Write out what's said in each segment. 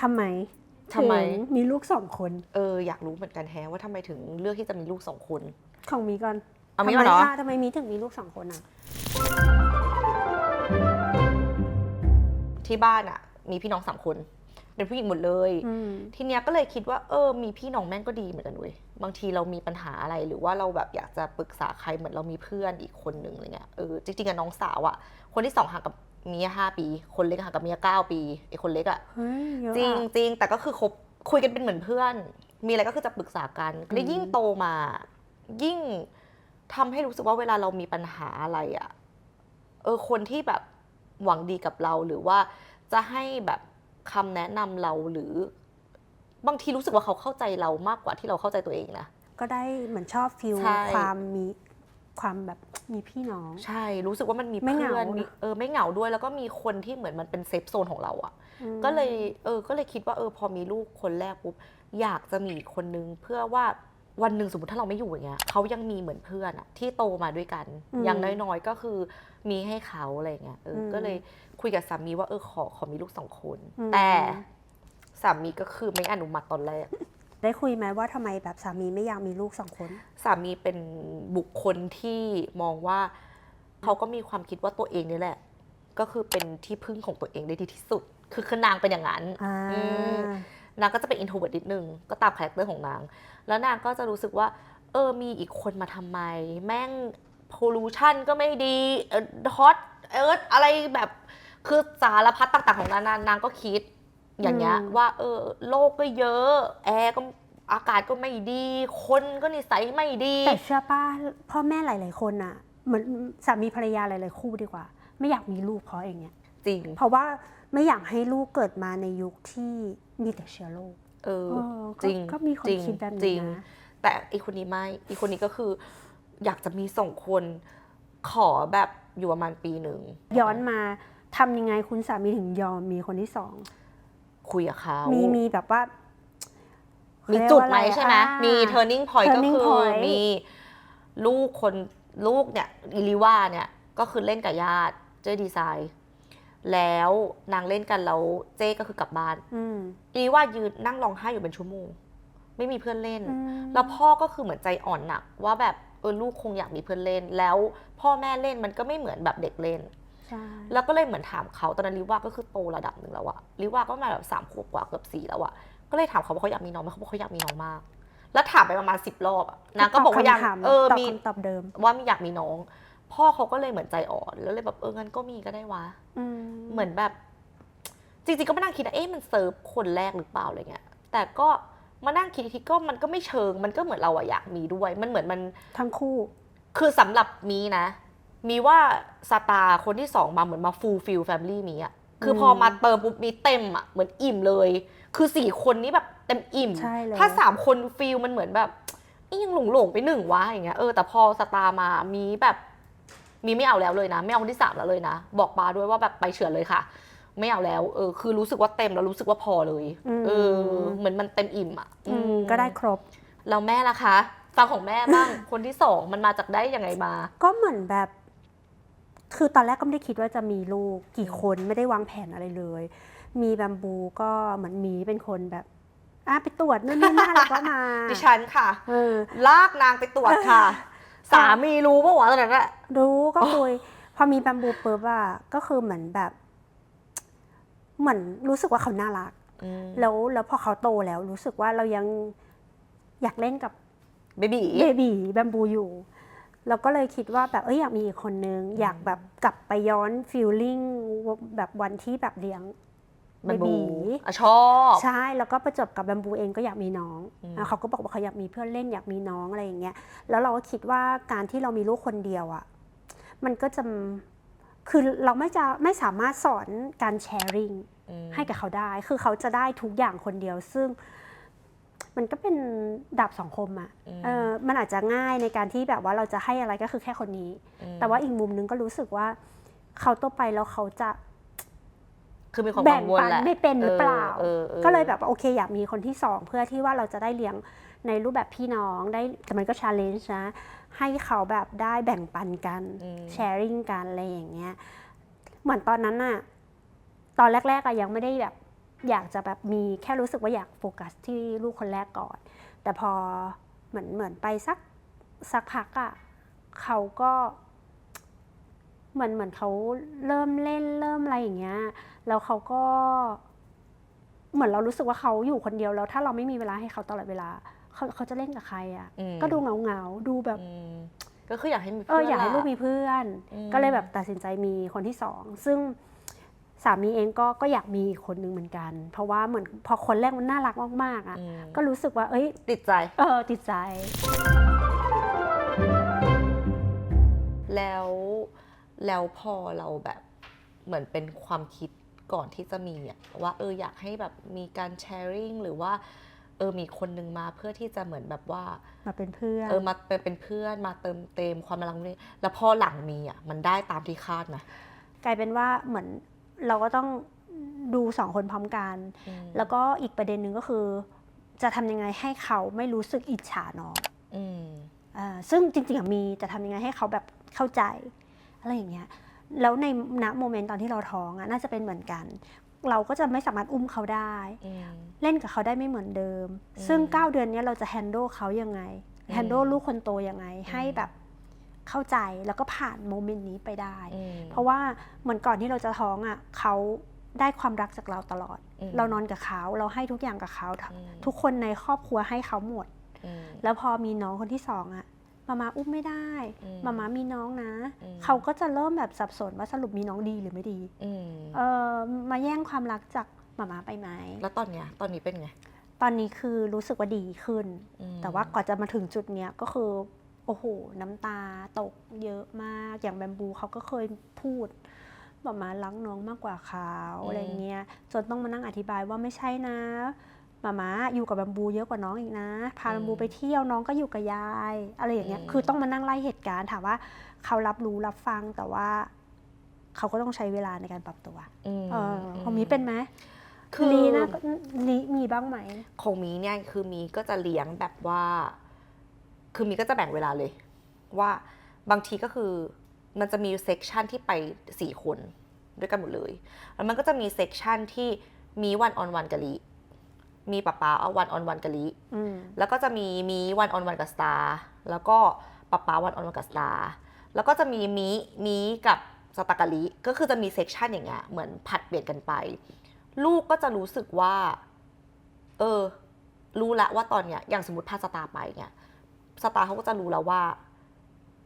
ทำไมทำไม ถึงมีลูกสองคน เอออยากรู้เหมือนกันแฮะว่าทำไมถึงเลือกที่จะมีลูกสองคน ของมีก่อนเอามีก่อนเหรอ ทำไคะทำไมมีถึงมีลูกสองคนอะ ที่บ้านอะ มีพี่น้องสามคน เป็นผู้หญิงหมดเลย อืม ทีเนี้ยก็เลยคิดว่าเออมีพี่น้องแม่งก็ดีเหมือนกันเว้ยบางทีเรามีปัญหาอะไรหรือว่าเราแบบอยากจะปรึกษาใครเหมือนเรามีเพื่อนอีกคนหนึ่งอะไรเงี้ยเออจริงๆอะน้องสาวอะคนที่สองห่างกับ เมียห้าปี คนเล็กห่างกับเมียเก้าปีไอ้คนเล็กอะเฮ้ยเยอะจริงอะจริงแต่ก็คือคบคุยกันเป็นเหมือนเพื่อน มีอะไรก็คือจะปรึกษากันแล้วยิ่งโตมา ยิ่งทำให้รู้สึกว่าเวลาเรามีปัญหาอะไรอะเออคนที่แบบหวังดีกับเราหรือว่าจะให้แบบคำแนะนำเราหรือบางทีรู้สึกว่าเขาเข้าใจเรามากกว่าที่เราเข้าใจตัวเองนะ ก็ได้เหมือนชอบฟิลใช่ ความมีความแบบ มีพี่น้อง ใช่รู้สึกว่ามันมีไม่เพื่เหงาอนมีนะเออไม่เหงาด้วย แล้วก็มีคนที่เหมือนมันเป็นเซฟโซนของเราอะอืม ก็เลยเออก็เลยคิดว่าเออพอมีลูกคนแรกปุ๊บอยากจะมีอีกคนนึงเพื่อว่าวันหนึ่งสมมติถ้าเราไม่อยู่อย่างเงี้ยเขายังมีเหมือนเพื่อนอะที่โตมาด้วยกันอย่างน้อยๆก็คือมีให้เขาอะไรเงี้ยเอออก็เลยคุยกับสามีว่าเออขอขอมีลูกสองคนแต่สามีก็คือไม่อนุมัติตอนแรก ได้คุยไหมว่าทำไมแบบสามีไม่อยากมีลูกสองคน สามีเป็นบุคคลที่มองว่าเขาก็มีความคิดว่าตัวเองนี่แหละ ก็คือเป็นที่พึ่งของตัวเองได้ดีที่สุด คือคือนางเป็นอย่างนั้นอ่าอืมนางก็จะเป็นอินโทรเวิร์ดนิดนึงก็ตามคาแรคเตอร์ของนาง แล้วนางก็จะรู้สึกว่า เออมีอีกคนมาทำไม แม่งโพลูชันก็ไม่ดีเออฮอตเอิร์ธอะไรแบบคือสารพัดต่างๆของนางนางนางก็คิด อย่างเงี้ยอืมว่าเออโลกก็เยอะ แอร์ก็อากาศก็ไม่ดี คนก็นิสัยไม่ดี แต่เชื่อป้าพ่อแม่หลาย ๆ คนอะ เหมือนสามีภรรยาหลาย ๆ คู่ดีกว่า ไม่อยากมีลูกเพราะอย่างเงี้ยจริง เพราะว่าไม่อยากให้ลูกเกิดมาในยุคที่มีแต่เชื้อโรคเออเออก็จริงก็มีคนจริงคิดแบบจรินี้งนะแต่อีกคนนี้ไม่อีกคนนี้ก็คือ อยากจะมีสองคนขอแบบอยู่ประมาณปีหนึ่งย้อนมาทำยังไงคุณสามีถึงยอมมีคนที่สอง คุยกับเขามีมีแบบว่า มีเขาเรียกจุดว่าไหมอะรใช่ไหมอ่ามี turning point ก็ turning คือ point มีลูกคนลูกเนี่ยอิลิว่าเนี่ย ก็คือเล่นกับญาติเจ๊ดีไซน์ แล้วนางเล่นกันแล้วเจ๊ก็คือกลับบ้านอืมอีลิว่ายืนนั่งร้องไห้อยู่เป็นชั่วโมง ไม่มีเพื่อนเล่น อืม แล้วพ่อก็คือเหมือนใจอ่อนหนัก ว่าแบบเออลูกคงอยากมีเพื่อนเล่น แล้วพ่อแม่เล่นมันก็ไม่เหมือนแบบเด็กเล่นใช่ แล้วก็เลยเหมือนถามเขาตอนนั้นลิว่าก็คือโตระดับหนึ่งแล้วอะลิว่าก็มาแบบสามขวบกว่าเกือบสี่แล้วอะก็เลยถามเขาว่าเขาอยากมีน้องไหมเขาบอกเขาอยากมีน้องมาก แล้วถามไปประมาณสิบรอบอะนางก็บอกว่าอยากตคำถมเออตอบมีคำตอบเดิม ว่ามีอยากมีน้อง พ่อเขาก็เลยเหมือนใจอ่อนแล้วเลยแบบเอองั้นก็มีก็ได้วะอืมเหมือนแบบ จริงๆก็มานั่งคิดนะเอ๊ะมันเซิร์ฟคนแรกหรือเปล่าอะไรเงี้ย แต่ก็มานั่งคิดอีกทีก็มันก็ไม่เชิง มันก็เหมือนเราอะอยากมีด้วย มันเหมือนมันทั้งคู่ คือสำหรับมีนะ มีว่าสตาร์คนที่สองมาเหมือนมาฟูลฟิลแฟมิลี่มีอะคือพอมาเติมปุ๊บมีเต็มอะเหมือนอิ่มเลย คือสี่คนนี้แบบเต็มอิ่ม ใช่เลย ถ้าสามคนฟิลมันเหมือนแบบเอ๊ะยังหลงหลงๆไปหนึ่งวะอย่างเงี้ยเออแต่พอสตาร์มามีแบบมีไม่เอาแล้วเลยนะ ไม่เอาคนที่สามแล้วเลยนะ บอกปาด้วยว่าแบบไปเฉือนเลยค่ะ ไม่เอาแล้วเออคือรู้สึกว่าเต็มแล้วรู้สึกว่าพอเลยอืม เออเหมือนมันเต็มอิ่มอะอืมอืมก็ได้ครบ แล้วแม่ล่ะคะ ฟังของแม่บ้าง คนที่สองมันมาจากได้ยังไงมา ก็เหมือนแบบ คือตอนแรกก็ไม่ได้คิดว่าจะมีลูกกี่คนไม่ได้วางแผนอะไรเลย มีแบมบูก็เหมือนมีเป็นคนแบบอะไปตรวจนู่นนี่นั่นแล้วก็มาดิฉันค่ะเออลากนางไปตรวจค่ะ สามีรู้ปะวะตอนนั้นอะรู้ก็คุยพอมีแบมบูปุ๊บอะก็คือเหมือนแบบ เหมือนรู้สึกว่าเขาน่ารักอืมแล้วแล้วพอเขาโตแล้วรู้สึกว่าเรายังอยากเล่นกับเบบีเบบีแบมบูอยู่ เราก็เลยคิดว่าแบบเอ้ยอยากมีอีกคนนึง อยากแบบกลับไปย้อนฟีลลิ่งแบบวันที่แบบเลี้ยงมันบูเบบีอะชอบใช่แล้วก็ประจวบกับแบมบูเองก็อยากมีน้องอืมอะเขาก็บอกว่าเขาอยากมีเพื่อนเล่นอยากมีน้องอะไรอย่างเงี้ยแล้วเราก็คิดว่าการที่เรามีลูกคนเดียวอะมันก็จะคือเราไม่จะไม่สามารถสอนการแชร์ริงอืมให้กับเขาได้ คือเขาจะได้ทุกอย่างคนเดียว ซึ่ง มันก็เป็นดาบสองคมอะอืมเออมันอาจจะง่ายในการที่แบบว่าเราจะให้อะไรก็คือแค่คนนี้อืมแต่ว่าอีกมุมนึงก็รู้สึกว่าเขาโตไปแล้วเขาจะคือมีความแบ่กังงวลปันแหละไม่เป็นหรือเปล่าออออก็เลยแบบโอเคอยากมีคนที่สองเพื่อที่ว่าเราจะได้เลี้ยงในรูปแบบพี่น้องได้แต่มันก็ชาเลนจ์นะ ให้เขาแบบได้แบ่งปันกันอืมแชร์ริงกันอะไรอย่างเงี้ยเหมือนตอนนั้นน่ะตอนแรกๆอะยังไม่ได้แบบ อยากจะแบบมีแค่รู้สึกว่าอยากโฟกัสที่ลูกคนแรกก่อน แต่พอเหมือนเหมือนไปสักสักพักอะ่ะเขาก็เหมือนเหมือนเขาเริ่มเล่นเริ่มอะไรอย่างเงี้ยแล้วเขาก็ เหมือนเรารู้สึกว่าเขาอยู่คนเดียวแล้ว ถ้าเราไม่มีเวลาให้เขาตลอดเวลาเขาเขาจะเล่นกับใครอะ่ะอืมก็ดูเหงาเงาๆดูแบบอืมก็คืออยากให้มีเอออยากให้ลูกมีเพื่อนอืมก็เลยแบบตัดสินใจมีคนที่สอง ซึ่ง สามีเองก็ก็อยากมีอีกคนนึงเหมือนกัน เพราะว่าเหมือนพอคนแรกมันน่ารักมากๆอะ อืม ก็รู้สึกว่า เอ้ย ติดใจ เออติดใจ แล้วแล้วพอเราแบบเหมือนเป็นความคิดก่อนที่จะมีอะว่าเอออยากให้แบบมีการแชร์ริ่งหรือว่าเออมีคนนึงมาเพื่อที่จะเหมือนแบบว่า มาเป็นเพื่อน เออมาเป็นเป็นเพื่อนมาเติมเต็มความรักนี้แล้วพอหลังมีอะมันได้ตามที่คาดไหม กลายเป็นว่าเหมือน เราก็ต้องดูสองคนพร้อมกันอืมแล้วก็อีกประเด็นหนึ่งก็คือ จะทำยังไงให้เขาไม่รู้สึกอิจฉาน้องอืมอ่าซึ่งจริงๆอะมีแต่ทำยังไงให้เขาแบบเข้าใจอะไรอย่างเงี้ยแล้วในณโมเมนต์ตอนที่เราท้องอะน่าจะเป็นเหมือนกัน เราก็จะไม่สามารถอุ้มเขาได้อืมเล่นกับเขาได้ไม่เหมือนเดิมอืมซึ่ง 9 เดือนเนี้ยเราจะแฮนด์ลเขายังไงอืมแฮนด์ลลูกคนโตยังไง ให้แบบ เข้าใจแล้วก็ผ่านโมเมนต์นี้ไปได้อืมเพราะว่าเหมือนก่อนที่เราจะท้องอะเขาได้ความรักจากเราตลอดอืมเรานอนกับเขาเราให้ทุกอย่างกับเขาอืมทุกคนในครอบครัวให้เขาหมดอืมแล้วพอมีน้องคนที่สองอะมามาอุ้มไม่ได้อืมมามามีน้องนะอืมเขาก็จะเริ่มแบบสับสนว่าสรุปมีน้องดีหรือไม่ดีอืมเออมาแย่งความรักจากมามาไปไหมแล้วตอนเนี้ยตอนนี้เป็นไงตอนนี้คือรู้สึกว่าดีขึ้นอืมแต่ว่าก่อนจะมาถึงจุดเนี้ยก็คือ โอ้โห น้ำตาตกเยอะมาก อย่างแบมบูเขาก็เคยพูดบอกมารักน้องมากกว่าเขาอะไรเงี้ย จนต้องมานั่งอธิบายว่าไม่ใช่นะมามาอยู่กับแบมบูเยอะกว่าน้องอีกนะ พาแบมบูไปเที่ยวน้องก็อยู่กับยาย อะไรอย่างเงี้ย คือต้องมานั่งไล่เหตุการณ์ถามว่าเขารับรู้รับฟังแต่ว่า เขาก็ต้องใช้เวลาในการปรับตัวมเออของมีเป็นไหมคือลีนะลีมีบ้างไหมของมีเนี่ยคือมีก็จะเลี้ยงแบบว่า คือมีก็จะแบ่งเวลาเลย ว่าบางทีก็คือมันจะมีเซกชันที่ไปสี่คนด้วยกันหมดเลย แล้วมันก็จะมีเซกชันที่มีวันออนวันกับลีมีป๊าป๊าเอาวันออนวันกับลีอืมแล้วก็จะมีมีวันออนวันกับสตาร์ แล้วก็ป๊าป๊าวันออนวันกับสตาร์ แล้วก็จะมีมีมีกับสตากาลิ ก็คือจะมีเซกชันอย่างเงี้ย เหมือนผัดเปลี่ยนกันไป ลูกก็จะรู้สึกว่า เออ รู้ละว่าตอนเนี้ย อย่างสมมติพาสตาร์ไปเนี่ย สตาร์เขาก็จะรู้แล้วว่า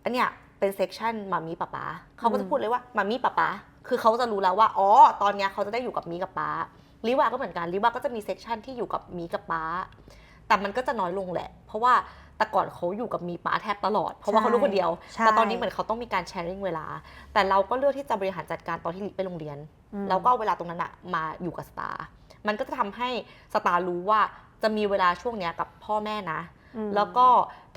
อันเนี้ยเป็นเซกชันมามีป๊าป๊าเขาก็จะพูดเลยว่ามามีป๊าป๊าคือเขาจะรู้แล้วว่าอ๋อตอนเนี้ยเขาจะได้อยู่กับมีกับป๊าลิวาก็เหมือนกันลิวาก็จะมีเซกชันที่อยู่กับมีกับป๊าแต่มันก็จะน้อยลงแหละ เพราะว่าแต่ก่อนเขาอยู่กับมีป้าแทบตลอด เพราะว่าเขาลูกคนเดียวใช่แต่ตอนนี้เหมือนเขาต้องมีการแชร์ริ่งเวลา แต่เราก็เลือกที่จะบริหารจัดการตอนที่ลิไปโรงเรียนอืมเราก็เอาเวลาตรงนั้นอะมาอยู่กับสตาร์มันก็จะทำให้สตาร์รู้ว่าจะมีเวลาช่วงเนี้ยกับพ่อแม่นะอืม แล้วก็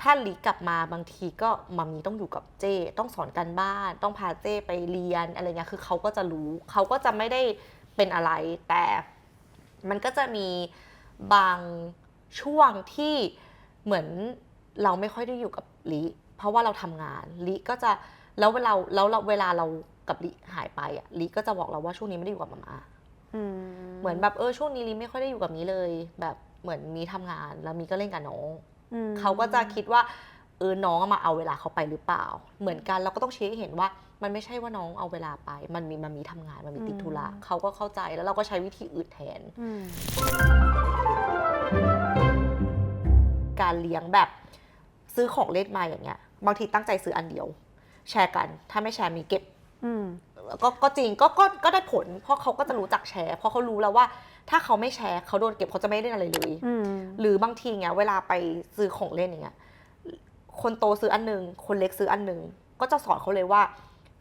ถ้าลีกลับมาบางทีก็มามีต้องอยู่กับเจ้ต้องสอนการบ้าน ต้องพาเจ้ไปเรียนอะไรเงี้ยคือเขาก็จะรู้เขาก็จะไม่ได้เป็นอะไร แต่มันก็จะมีบางช่วงที่เหมือนเราไม่ค่อยได้อยู่กับลิเพราะว่าเราทำงานลิก็จะแล้วเวลาแล้วเราเวลาเรากับลิหายไปอะลิก็จะบอกเราว่าช่วงนี้ไม่ได้อยู่กับมาม่าอืมเหมือนแบบเออช่วงนี้ลิไม่ค่อยได้อยู่กับมีเลย แบบเหมือนมีทำงานแล้วมีก็เล่นกับน้องอืม เขาก็จะคิดว่าเออน้องเอามาเอาเวลาเขาไปหรือเปล่า เหมือนกันเราก็ต้องชี้ให้เห็นว่า มันไม่ใช่ว่าน้องเอาเวลาไป มันมีมันมีทำงานมันมีติดธุระเขาก็เข้าใจแล้วเราก็ใช้วิธีอื่นแทนอืมการเลี้ยงแบบซื้อของเล่นมาอย่างเงี้ย บางทีตั้งใจซื้ออันเดียว แชร์กัน ถ้าไม่แชร์มีเก็บอืมก็ก็จริงก็ก็ก็ได้ผล เพราะเขาก็จะรู้จักแชร์เพราะเขารู้แล้วว่า ถ้าเขาไม่แชร์เขาโดนเก็บเขาจะไม่เล่นอะไรเลยอืมหรือบางทีเงี้ยเวลาไปซื้อของเล่นอย่างเงี้ยคนโตซื้ออันหนึงคนเล็กซื้ออันหนึงก็จะสอนเขาเลยว่า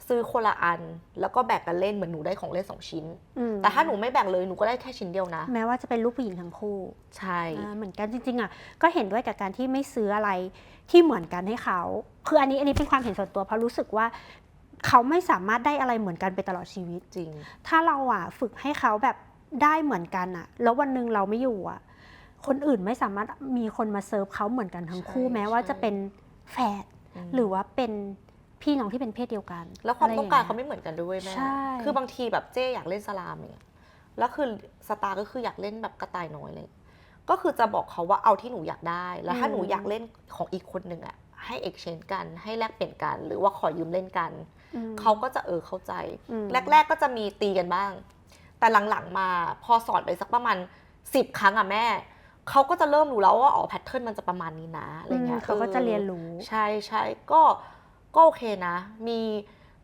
ซื้อคนละอันแล้วก็แบ่งกันเล่นเหมือนหนูได้ของเล่นสองชิ้นอืมแต่ถ้าหนูไม่แบ่งเลยหนูก็ได้แค่ชิ้นเดียวนะ แม้ว่าจะเป็นลูกผู้หญิงทั้งคู่ใช่อ่าเหมือนกันจริงๆอะก็เห็นด้วยกับการที่ไม่ซื้ออะไรที่เหมือนกันให้เขาคืออันนี้อันนี้เป็นความเห็นส่วนตัวเพราะรู้สึกว่าเขาไม่สามารถได้อะไรเหมือนกันไปตลอดชีวิตจริง ถ้าเราอะฝึกให้เขาแบบ ได้เหมือนกันอะแล้ววันหนึ่งเราไม่อยู่อะคนอื่นไม่สามารถมีคนมาเซิร์ฟเขาเหมือนกันทั้งคู่ใช่แม้ว่าใช่จะเป็นแฝดมหรือว่าเป็นพี่น้องที่เป็นเพศเดียวกัน แล้วความะไต้องการย่เขาไม่เหมือนกันด้วยแม่ใช่คือบางทีแบบเจ๊อยากเล่นสลามอย่างเงี้ยแล้วคือสตาร์ก็คืออยากเล่นแบบกระต่ายน้อยเลย ก็คือจะบอกเขาว่าเอาที่หนูอยากได้ แล้วถ้าอืมหนูอยากเล่นของอีกคนหนึ่งอะให้เอ็กชแนนกันให้แลกเปลี่ยนกัน หรือว่าขอยืมเล่นกันอืมเขาก็จะเออเข้าใจอืมแรก ๆ ก็จะมีตีกันบ้าง แต่หลังๆมาพอสอนไปสักประมาณสิบครั้งอะแม่เขาก็จะเริ่มรู้แล้วว่าอ๋อแพทเทิร์นมันจะประมาณนี้นะอะไรเงี้ยอืมเขาก็จะออเรียนรู้ใช่ใช่ก็ก็โอเคนะ มี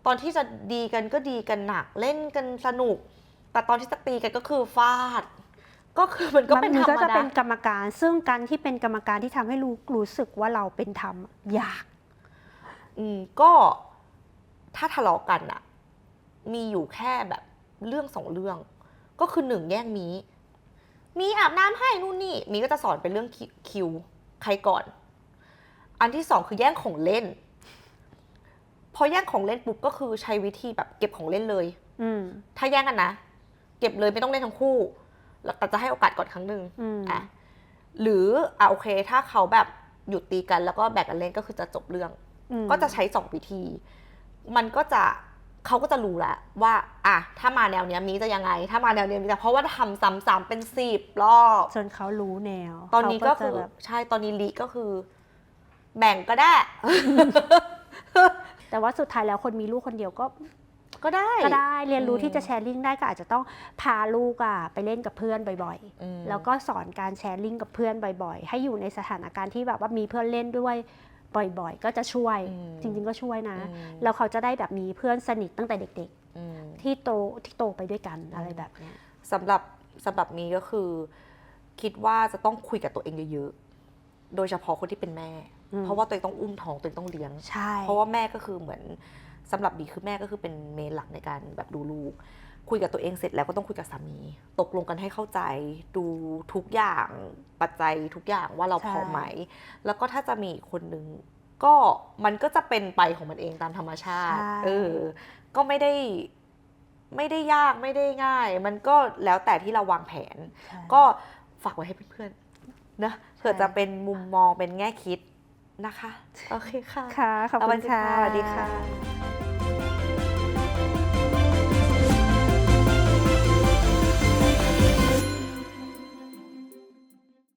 ตอนที่จะดีกันก็ดีกันหนักเล่นกันสนุก แต่ตอนที่จะตีกันก็คือฟาด ก็คือมันก็เป็นธรรก็มจะดาเป็นกรรมการ ซึ่งการที่เป็นกรรมการที่ทำให้รู้รู้สึกว่าเราเป็นธรรมยาก อืมก็ถ้าทะเลาะกันอะมีอยู่แค่แบบ เรื่องสองเรื่อง ก็คือหนึ่งแย่งมี มีอาบน้ำให้นู่นนี่ มีก็จะสอนเป็นเรื่องคิคิวใครก่อน อันที่สองคือแย่งของเล่น พอแย่งของเล่นปุ๊บก็คือใช้วิธีแบบเก็บของเล่นเลย อืมถ้าแย่งกันนะ เก็บเลยไม่ต้องเล่นทั้งคู่แล้วแต่จะให้โอกาสก่อนครั้งหนึ่งอืมอะหรืออะโอเค ถ้าเขาแบบหยุดตีกันแล้วก็แบ่งกันเล่นก็คือจะจบเรื่องอืมก็จะใช้สองวิธี มันก็จะ เขาก็จะรู้แล้วว่าอะถ้ามาแนวเนี้ยมีจะยังไง ถ้ามาแนวเนี้ยมีจะเพราะว่าทำซ้ำๆเป็นสิบรอบจนเขารู้แนว ตอนนี้ก็เขาคือจะแบบใช่ตอนนี้ลิก็คือ แบ่งก็ได้ แต่ว่าสุดท้ายแล้วคนมีลูกคนเดียวก็ก็ได้ก็ได้เรียนรู้อืมที่จะแชร์ลิงก์ได้ก็อาจจะต้องพาลูกอะไปเล่นกับเพื่อนบ่อยอืมๆแล้วก็สอนการแชร์ลิงก์กับเพื่อนบ่อย ๆ ให้อยู่ในสถานการณ์ที่แบบว่ามีเพื่อนเล่นด้วย บ่อยๆ ก็จะช่วยอืมจริง ๆ ก็ช่วยนะอืมแล้วเขาจะได้แบบมีเพื่อนสนิทตั้งแต่เด็กอืมๆที่โตที่โตไปด้วยกันอะไรแบบเนี้ยสำหรับสำหรับมีก็คือ คิดว่าจะต้องคุยกับตัวเองเยอะๆ โดยเฉพาะคนที่เป็นแม่อืมเพราะว่าตัวเองต้องอุ้มท้องตัวเองต้องเลี้ยงใช่เพราะว่าแม่ก็คือเหมือนสำหรับบีคือแม่ก็คือเป็นเมนหลักในการแบบดูลูก คุยกับตัวเองเสร็จแล้วก็ต้องคุยกับสามี ตกลงกันให้เข้าใจดูทุกอย่างปัจจัยทุกอย่างว่าเราพร้อมไหม แล้วก็ถ้าจะมีอีกคนนึงก็มันก็จะเป็นไปของมันเองตามธรรมชาติใช่เออ ก็ไม่ได้ไม่ได้ยากไม่ได้ง่าย มันก็แล้วแต่ที่เราวางแผนใช่ก็ฝากไว้ให้เพื่อนๆนะเผื่อใช่จะเป็นมุมมองเป็นแง่คิดนะคะ โอเคค่ะ ค่ะ ขอบคุณค่ะ สวัสดีค่ะ